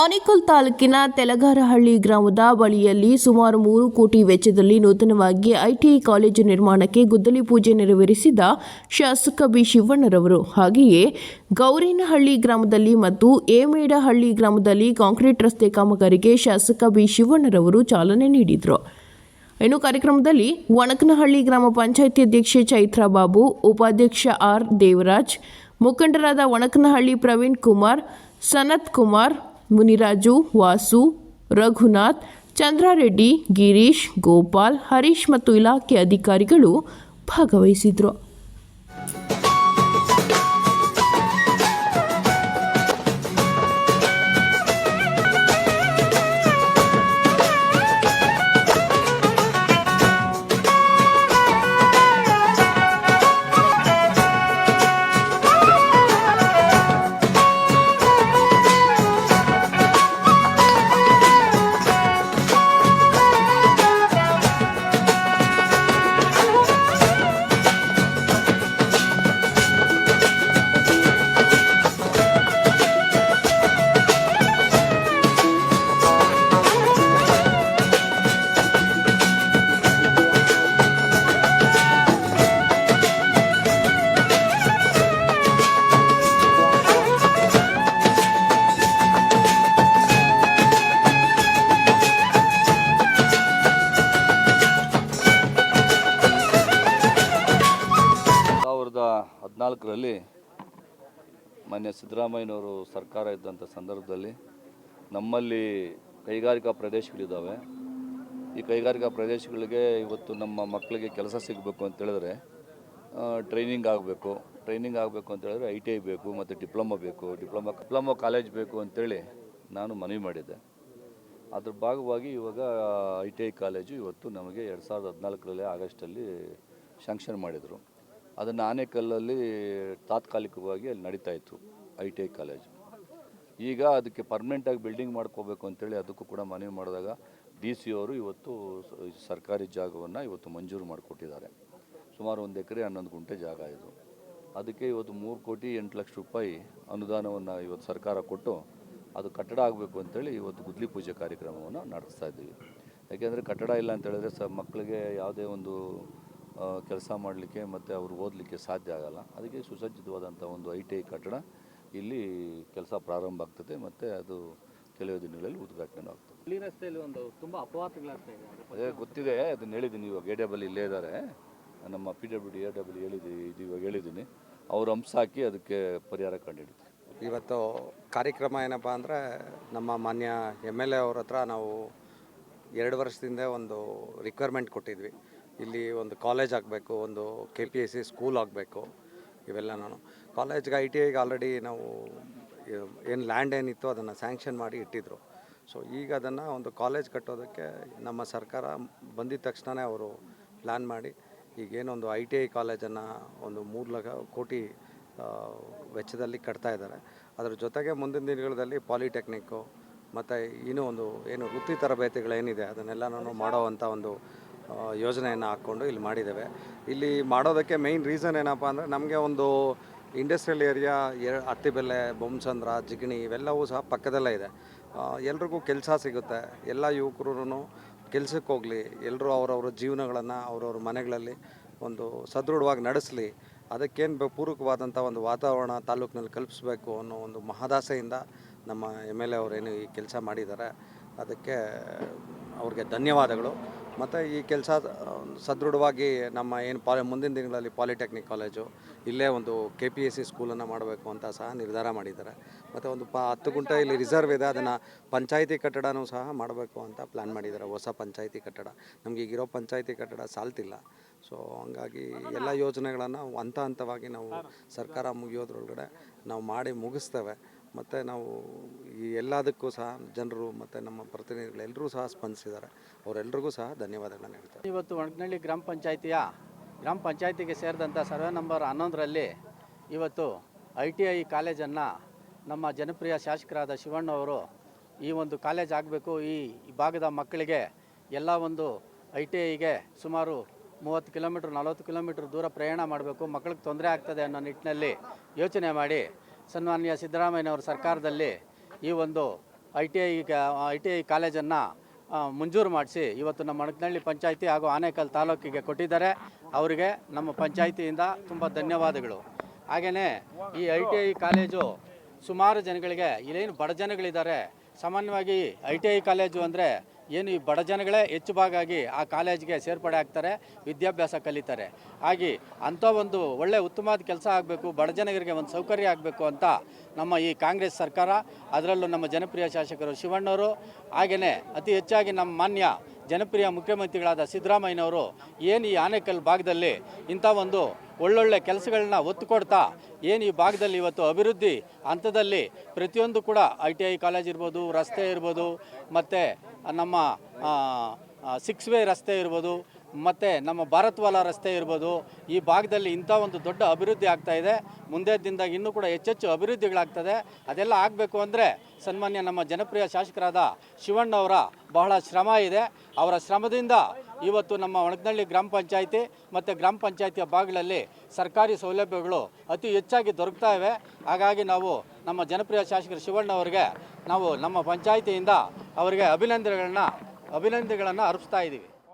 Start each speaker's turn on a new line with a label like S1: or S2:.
S1: ಆನೇಕಲ್ ತಾಲೂಕಿನ ತೆಲಗಾರಹಳ್ಳಿ ಗ್ರಾಮದ ಬಳಿಯಲ್ಲಿ ಸುಮಾರು ಮೂರು ಕೋಟಿ ವೆಚ್ಚದಲ್ಲಿ ನೂತನವಾಗಿ ಐಟಿಐ ಕಾಲೇಜು ನಿರ್ಮಾಣಕ್ಕೆ ಗುದ್ದಲಿ ಪೂಜೆ ನೆರವೇರಿಸಿದ ಶಾಸಕ ಬಿ ಶಿವಣ್ಣರವರು. ಹಾಗೆಯೇ ಗೌರಿನಹಳ್ಳಿ ಗ್ರಾಮದಲ್ಲಿ ಮತ್ತು ಏಮೇಡಹಳ್ಳಿ ಗ್ರಾಮದಲ್ಲಿ ಕಾಂಕ್ರೀಟ್ ರಸ್ತೆ ಕಾಮಗಾರಿಗೆ ಶಾಸಕ ಬಿ ಶಿವಣ್ಣರವರು ಚಾಲನೆ ನೀಡಿದರು. ಇನ್ನು ಕಾರ್ಯಕ್ರಮದಲ್ಲಿ ವಣಕನಹಳ್ಳಿ ಗ್ರಾಮ ಪಂಚಾಯಿತಿ ಅಧ್ಯಕ್ಷೆ ಚೈತ್ರಾ ಬಾಬು, ಉಪಾಧ್ಯಕ್ಷ ಆರ್ ದೇವರಾಜ್, ಮುಖಂಡರಾದ ವಣಕನಹಳ್ಳಿ ಪ್ರವೀಣ್ ಕುಮಾರ್, ಸನತ್ ಕುಮಾರ್ ಮುನಿರಾಜು ವಾಸು ರಘುನಾಥ್ ಚಂದ್ರಾರೆಡ್ಡಿ ಗಿರೀಶ್ ಗೋಪಾಲ್ ಹರೀಶ್ ಮತ್ತು ಇಲಾಖೆ ಅಧಿಕಾರಿಗಳು ಭಾಗವಹಿಸಿದ್ರು.
S2: ಹದಿನಾಲ್ಕರಲ್ಲಿ ಮಾನ್ಯ ಸಿದ್ದರಾಮಯ್ಯನವರು ಸರ್ಕಾರ ಇದ್ದಂಥ ಸಂದರ್ಭದಲ್ಲಿ ನಮ್ಮಲ್ಲಿ ಕೈಗಾರಿಕಾ ಪ್ರದೇಶಗಳಿದ್ದಾವೆ. ಈ ಕೈಗಾರಿಕಾ ಪ್ರದೇಶಗಳಿಗೆ ಇವತ್ತು ನಮ್ಮ ಮಕ್ಕಳಿಗೆ ಕೆಲಸ ಸಿಗಬೇಕು ಅಂತೇಳಿದ್ರೆ ಟ್ರೈನಿಂಗ್ ಆಗಬೇಕು. ಟ್ರೈನಿಂಗ್ ಆಗಬೇಕು ಅಂತೇಳಿದ್ರೆ ಐ ಟಿ ಐ ಬೇಕು, ಮತ್ತು ಡಿಪ್ಲೊಮಾ ಬೇಕು ಡಿಪ್ಲೊಮಾ ಡಿಪ್ಲೊಮೊ ಕಾಲೇಜ್ ಬೇಕು ಅಂತೇಳಿ ನಾನು ಮನವಿ ಮಾಡಿದ್ದೆ. ಅದ್ರ ಭಾಗವಾಗಿ ಇವಾಗ ಐ ಟಿ ಐ ಕಾಲೇಜು ಇವತ್ತು ನಮಗೆ ಎರಡು ಸಾವಿರದ ಹದಿನಾಲ್ಕರಲ್ಲಿ ಆಗಸ್ಟಲ್ಲಿ ಶಾಂಕ್ಷನ್ ಮಾಡಿದರು. ಅದನ್ನು ಆನೇಕಲ್ಲಲ್ಲಿ ತಾತ್ಕಾಲಿಕವಾಗಿ ಅಲ್ಲಿ ನಡೀತಾ ಇತ್ತು, ಐ ಟಿ ಐ ಕಾಲೇಜು. ಈಗ ಅದಕ್ಕೆ ಪರ್ಮನೆಂಟಾಗಿ ಬಿಲ್ಡಿಂಗ್ ಮಾಡ್ಕೋಬೇಕು ಅಂತೇಳಿ ಅದಕ್ಕೂ ಕೂಡ ಮನವಿ ಮಾಡಿದಾಗ ಡಿ ಸಿ ಅವರು ಇವತ್ತು ಸರ್ಕಾರಿ ಜಾಗವನ್ನು ಇವತ್ತು ಮಂಜೂರು ಮಾಡಿಕೊಟ್ಟಿದ್ದಾರೆ. ಸುಮಾರು ಒಂದು ಎಕರೆ, ಹನ್ನೊಂದು ಗುಂಟೆ ಜಾಗ ಇದು. ಅದಕ್ಕೆ ಇವತ್ತು ಮೂರು ಕೋಟಿ ಎಂಟು ಲಕ್ಷ ರೂಪಾಯಿ ಅನುದಾನವನ್ನು ಇವತ್ತು ಸರ್ಕಾರ ಕೊಟ್ಟು ಅದು ಕಟ್ಟಡ ಆಗಬೇಕು ಅಂತೇಳಿ ಇವತ್ತು ಗುದ್ಲಿ ಪೂಜೆ ಕಾರ್ಯಕ್ರಮವನ್ನು ನಡೆಸ್ತಾ ಇದ್ದೀವಿ. ಯಾಕೆಂದರೆ ಕಟ್ಟಡ ಇಲ್ಲ ಅಂತ ಹೇಳಿದ್ರೆ ಸ, ಮಕ್ಕಳಿಗೆ ಯಾವುದೇ ಒಂದು ಕೆಲಸ ಮಾಡಲಿಕ್ಕೆ ಮತ್ತು ಅವರು ಓದಲಿಕ್ಕೆ ಸಾಧ್ಯ ಆಗಲ್ಲ. ಅದಕ್ಕೆ ಸುಸಜ್ಜಿತವಾದಂಥ ಒಂದು ಐ ಟಿ ಐ ಕಟ್ಟಡ ಇಲ್ಲಿ ಕೆಲಸ ಪ್ರಾರಂಭ ಆಗ್ತದೆ ಮತ್ತು ಅದು ಕೆಲವು ದಿನಗಳಲ್ಲಿ ಉದ್ಘಾಟನೆ ಆಗ್ತದೆ.
S3: ಇಲ್ಲಿ ರಸ್ತೆಯಲ್ಲಿ ಒಂದು ತುಂಬ ಅಪವಾದಗಳಾಗ್ತಾ ಇದೆ
S2: ಅದೇ ಗೊತ್ತಿದೆ ಅದನ್ನ ಹೇಳಿದ್ದೀನಿ. ಇವಾಗ ಎ ಡಬಲ್ ಇಲ್ಲೇ ಇದ್ದಾರೆ. ನಮ್ಮ P W D A W ಹೇಳಿದ್ದೀನಿ ಇದು ಇವಾಗ ಹೇಳಿದ್ದೀನಿ. ಅವರು ಅಂಶ ಹಾಕಿ ಅದಕ್ಕೆ ಪರಿಹಾರ ಕಂಡುಹಿಡಿತೀವಿ.
S4: ಇವತ್ತು ಕಾರ್ಯಕ್ರಮ ಏನಪ್ಪ ಅಂದರೆ ನಮ್ಮ ಮಾನ್ಯ ಎಂ ಎಲ್ ಎ ಅವ್ರ ಹತ್ರ ನಾವು ಎರಡು ವರ್ಷದಿಂದ ಒಂದು ರಿಕ್ವೈರ್ಮೆಂಟ್ ಕೊಟ್ಟಿದ್ವಿ. ಇಲ್ಲಿ ಒಂದು ಕಾಲೇಜ್ ಆಗಬೇಕು, ಒಂದು K P S C school ಆಗಬೇಕು, ಇವೆಲ್ಲ ನಾನು. ಕಾಲೇಜ್ಗೆ ಐ ಟಿ ಐಗೆ ಆಲ್ರೆಡಿ ನಾವು, ಏನು ಲ್ಯಾಂಡ್ ಏನಿತ್ತು ಅದನ್ನು ಸ್ಯಾಂಕ್ಷನ್ ಮಾಡಿ ಇಟ್ಟಿದ್ದರು ಸೊ ಈಗ ಅದನ್ನು ಒಂದು ಕಾಲೇಜ್ ಕಟ್ಟೋದಕ್ಕೆ ನಮ್ಮ ಸರ್ಕಾರ ಬಂದಿದ ತಕ್ಷಣವೇ ಅವರು ಪ್ಲ್ಯಾನ್ ಮಾಡಿ ಈಗೇನೊಂದು ಐ ಟಿ ಐ ಕಾಲೇಜನ್ನು ಒಂದು ಮೂರು ಲಕ್ಷ ಕೋಟಿ ವೆಚ್ಚದಲ್ಲಿ ಕಟ್ತಾ ಇದ್ದಾರೆ. ಅದರ ಜೊತೆಗೆ ಮುಂದಿನ ದಿನಗಳಲ್ಲಿ ಪಾಲಿಟೆಕ್ನಿಕ್ಕು ಮತ್ತು ಇನ್ನೂ ಒಂದು ಏನು ವೃತ್ತಿ ತರಬೇತಿಗಳೇನಿದೆ ಅದನ್ನೆಲ್ಲನೂ ಮಾಡೋವಂಥ ಒಂದು ಯೋಜನೆಯನ್ನು ಹಾಕ್ಕೊಂಡು ಇಲ್ಲಿ ಮಾಡಿದ್ದೇವೆ. ಇಲ್ಲಿ ಮಾಡೋದಕ್ಕೆ ಮೇಯ್ನ್ ರೀಸನ್ ಏನಪ್ಪ ಅಂದರೆ ನಮಗೆ ಒಂದು ಇಂಡಸ್ಟ್ರಿಯಲ್ ಏರಿಯಾ ಎ ಅತ್ತಿಬೆಲೆ ಬೊಮ್ಮಸಂದ್ರ ಜಿಗಣಿ ಇವೆಲ್ಲವೂ ಸಹ ಪಕ್ಕದಲ್ಲೇ ಇದೆ. ಎಲ್ರಿಗೂ ಕೆಲಸ ಸಿಗುತ್ತೆ. ಎಲ್ಲ ಯುವಕರು ಕೆಲಸಕ್ಕೆ ಹೋಗಲಿ ಎಲ್ಲರೂ ಅವರವ್ರ ಜೀವನಗಳನ್ನು ಅವ್ರವ್ರ ಮನೆಗಳಲ್ಲಿ ಒಂದು ಸದೃಢವಾಗಿ ನಡೆಸಲಿ. ಅದಕ್ಕೇನು ಪೂರಕವಾದಂಥ ಒಂದು ವಾತಾವರಣ ತಾಲೂಕಿನಲ್ಲಿ ಕಲ್ಪಿಸಬೇಕು ಅನ್ನೋ ಒಂದು ಮಹದಾಸೆಯಿಂದ ನಮ್ಮ ಎಂ ಎಲ್ ಎ ಅವರೇನು ಈ ಕೆಲಸ ಮಾಡಿದ್ದಾರೆ. ಅದಕ್ಕೆ ಅವ್ರಿಗೆ ಧನ್ಯವಾದಗಳು. ಮತ್ತು ಈ ಕೆಲಸ ಸದೃಢವಾಗಿ ನಮ್ಮ ಏನು ಪಾಲಿ, ಮುಂದಿನ ದಿನಗಳಲ್ಲಿ ಪಾಲಿಟೆಕ್ನಿಕ್ ಕಾಲೇಜು, ಇಲ್ಲೇ ಒಂದು ಕೆ ಪಿ ಎಸ್ ಸಿ ಸ್ಕೂಲನ್ನು ಮಾಡಬೇಕು ಅಂತ ಸಹ ನಿರ್ಧಾರ ಮಾಡಿದ್ದಾರೆ. ಮತ್ತು ಒಂದು ಪ, ಹತ್ತು ಗುಂಟೆ ಇಲ್ಲಿ ರಿಸರ್ವ್ ಇದೆ, ಅದನ್ನು ಪಂಚಾಯಿತಿ ಕಟ್ಟಡನೂ ಸಹ ಮಾಡಬೇಕು ಅಂತ ಪ್ಲ್ಯಾನ್ ಮಾಡಿದ್ದಾರೆ, ಹೊಸ ಪಂಚಾಯಿತಿ ಕಟ್ಟಡ. ನಮಗೆ ಈಗಿರೋ ಪಂಚಾಯಿತಿ ಕಟ್ಟಡ ಸಾಲ್ತಿಲ್ಲ. ಸೊ, ಹಂಗಾಗಿ ಎಲ್ಲ ಯೋಜನೆಗಳನ್ನು ಹಂತ ಹಂತವಾಗಿ ನಾವು ಸರ್ಕಾರ ಮುಗಿಯೋದ್ರೊಳಗಡೆ ನಾವು ಮಾಡಿ ಮುಗಿಸ್ತೇವೆ. ಮತ್ತು ನಾವು ಈ ಎಲ್ಲದಕ್ಕೂ ಸಹ ಜನರು ಮತ್ತು ನಮ್ಮ ಪ್ರತಿನಿಧಿಗಳೆಲ್ಲರೂ ಸಹ ಸ್ಪಂದಿಸಿದ್ದಾರೆ. ಅವರೆಲ್ಲರಿಗೂ ಸಹ ಧನ್ಯವಾದಗಳನ್ನು ಹೇಳ್ತಾರೆ
S3: ಇವತ್ತು ಒಣಗನಹಳ್ಳಿ ಗ್ರಾಮ ಪಂಚಾಯಿತಿಯ ಗ್ರಾಮ ಪಂಚಾಯಿತಿಗೆ ಸೇರಿದಂಥ ಸರ್ವೆ ನಂಬರ್ ಹನ್ನೊಂದರಲ್ಲಿ ಇವತ್ತು ಐ ಟಿ ಐ ಕಾಲೇಜನ್ನು ನಮ್ಮ ಜನಪ್ರಿಯ ಶಾಸಕರಾದ ಶಿವಣ್ಣವರು ಈ ಒಂದು ಕಾಲೇಜ್ ಆಗಬೇಕು, ಈ ಭಾಗದ ಮಕ್ಕಳಿಗೆ ಎಲ್ಲ ಒಂದು ಐ ಟಿ ಐಗೆ ಸುಮಾರು ಮೂವತ್ತು ಕಿಲೋಮೀಟ್ರ್, ನಲವತ್ತು ಕಿಲೋಮೀಟ್ರ್ ದೂರ ಪ್ರಯಾಣ ಮಾಡಬೇಕು, ಮಕ್ಕಳಿಗೆ ತೊಂದರೆ ಆಗ್ತದೆ ಅನ್ನೋ ನಿಟ್ಟಿನಲ್ಲಿ ಯೋಚನೆ ಮಾಡಿ ಸನ್ಮಾನ್ಯ ಸಿದ್ದರಾಮಯ್ಯನವರ ಸರ್ಕಾರದಲ್ಲಿ ಈ ಒಂದು I T I I T I ಕಾಲೇಜನ್ನು ಮಂಜೂರು ಮಾಡಿಸಿ ಇವತ್ತು ನಮ್ಮ ಅಣಕನಹಳ್ಳಿ ಪಂಚಾಯಿತಿ ಹಾಗೂ ಆನೇಕಲ್ ತಾಲೂಕಿಗೆ ಕೊಟ್ಟಿದ್ದಾರೆ. ಅವರಿಗೆ ನಮ್ಮ ಪಂಚಾಯಿತಿಯಿಂದ ತುಂಬ ಧನ್ಯವಾದಗಳು. ಹಾಗೆಯೇ ಈ ಐ ಟಿ ಐ ಕಾಲೇಜು ಸುಮಾರು ಜನಗಳಿಗೆ, ಇಲ್ಲೇನು ಬಡ ಜನಗಳಿದ್ದಾರೆ, ಸಾಮಾನ್ಯವಾಗಿ ಐ ಟಿ ಐ ಕಾಲೇಜು ಅಂದರೆ ಏನು ಈ ಬಡ ಜನಗಳೇ ಹೆಚ್ಚು ಭಾಗ ಆಗಿ ಆ ಕಾಲೇಜ್ಗೆ ಸೇರ್ಪಡೆ ಆಗ್ತಾರೆ, ವಿದ್ಯಾಭ್ಯಾಸ ಕಲಿತಾರೆ. ಹಾಗೆ ಅಂಥ ಒಂದು ಒಳ್ಳೆ ಉತ್ತಮವಾದ ಕೆಲಸ ಆಗಬೇಕು, ಬಡ ಜನಗರಿಗೆ ಒಂದು ಸೌಕರ್ಯ ಆಗಬೇಕು ಅಂತ ನಮ್ಮ ಈ ಕಾಂಗ್ರೆಸ್ ಸರ್ಕಾರ, ಅದರಲ್ಲೂ ನಮ್ಮ ಜನಪ್ರಿಯ ಶಾಸಕರು ಶಿವಣ್ಣವರು, ಹಾಗೆಯೇ ಅತಿ ಹೆಚ್ಚಾಗಿ ನಮ್ಮ ಮಾನ್ಯ ಜನಪ್ರಿಯ ಮುಖ್ಯಮಂತ್ರಿಗಳಾದ ಸಿದ್ದರಾಮಯ್ಯನವರು ಏನು ಈ ಆನೇಕಲ್ ಭಾಗದಲ್ಲಿ ಇಂಥ ಒಂದು ಒಳ್ಳೊಳ್ಳೆ ಕೆಲಸಗಳನ್ನ ಒತ್ತು ಕೊಡ್ತಾ ಏನು ಈ ಭಾಗದಲ್ಲಿ ಇವತ್ತು ಅಭಿವೃದ್ಧಿ ಹಂತದಲ್ಲಿ ಪ್ರತಿಯೊಂದು ಕೂಡ ಐ ಟಿ ಐ ಕಾಲೇಜ್ ಇರ್ಬೋದು, ರಸ್ತೆ ಇರ್ಬೋದು, ಮತ್ತು ನಮ್ಮ ಸಿಕ್ಸ್ ವೇ ರಸ್ತೆ ಇರ್ಬೋದು ಮತ್ತು ನಮ್ಮ ಭಾರತ್ವಾಲ ರಸ್ತೆ ಇರ್ಬೋದು, ಈ ಭಾಗದಲ್ಲಿ ಇಂಥ ಒಂದು ದೊಡ್ಡ ಅಭಿವೃದ್ಧಿ ಆಗ್ತಾ ಇದೆ. ಮುಂದೆ ದಿನದಾಗ ಇನ್ನೂ ಕೂಡ ಹೆಚ್ಚೆಚ್ಚು ಅಭಿವೃದ್ಧಿಗಳಾಗ್ತದೆ. ಅದೆಲ್ಲ ಆಗಬೇಕು ಅಂದರೆ ಸನ್ಮಾನ್ಯ ನಮ್ಮ ಜನಪ್ರಿಯ ಶಾಸಕರಾದ ಶಿವಣ್ಣವರ ಬಹಳ ಶ್ರಮ ಇದೆ. ಅವರ ಶ್ರಮದಿಂದ ಇವತ್ತು ನಮ್ಮ ಒಣಗನಹಳ್ಳಿ ಗ್ರಾಮ ಪಂಚಾಯಿತಿ ಮತ್ತು ಗ್ರಾಮ ಪಂಚಾಯಿತಿಯ ಭಾಗಗಳಲ್ಲಿ ಸರ್ಕಾರಿ ಸೌಲಭ್ಯಗಳು ಅತಿ ಹೆಚ್ಚಾಗಿ ದೊರಕ್ತಾ ಇವೆ. ಹಾಗಾಗಿ ನಾವು ನಮ್ಮ ಜನಪ್ರಿಯ ಶಾಸಕರು ಶಿವಣ್ಣವರಿಗೆ ನಾವು ನಮ್ಮ ಪಂಚಾಯಿತಿಯಿಂದ ಅವರಿಗೆ ಅಭಿನಂದನೆಗಳನ್ನ, ಅಭಿನಂದನೆಗಳನ್ನು ಅರ್ಪಿಸ್ತಾ ಇದ್ದೀವಿ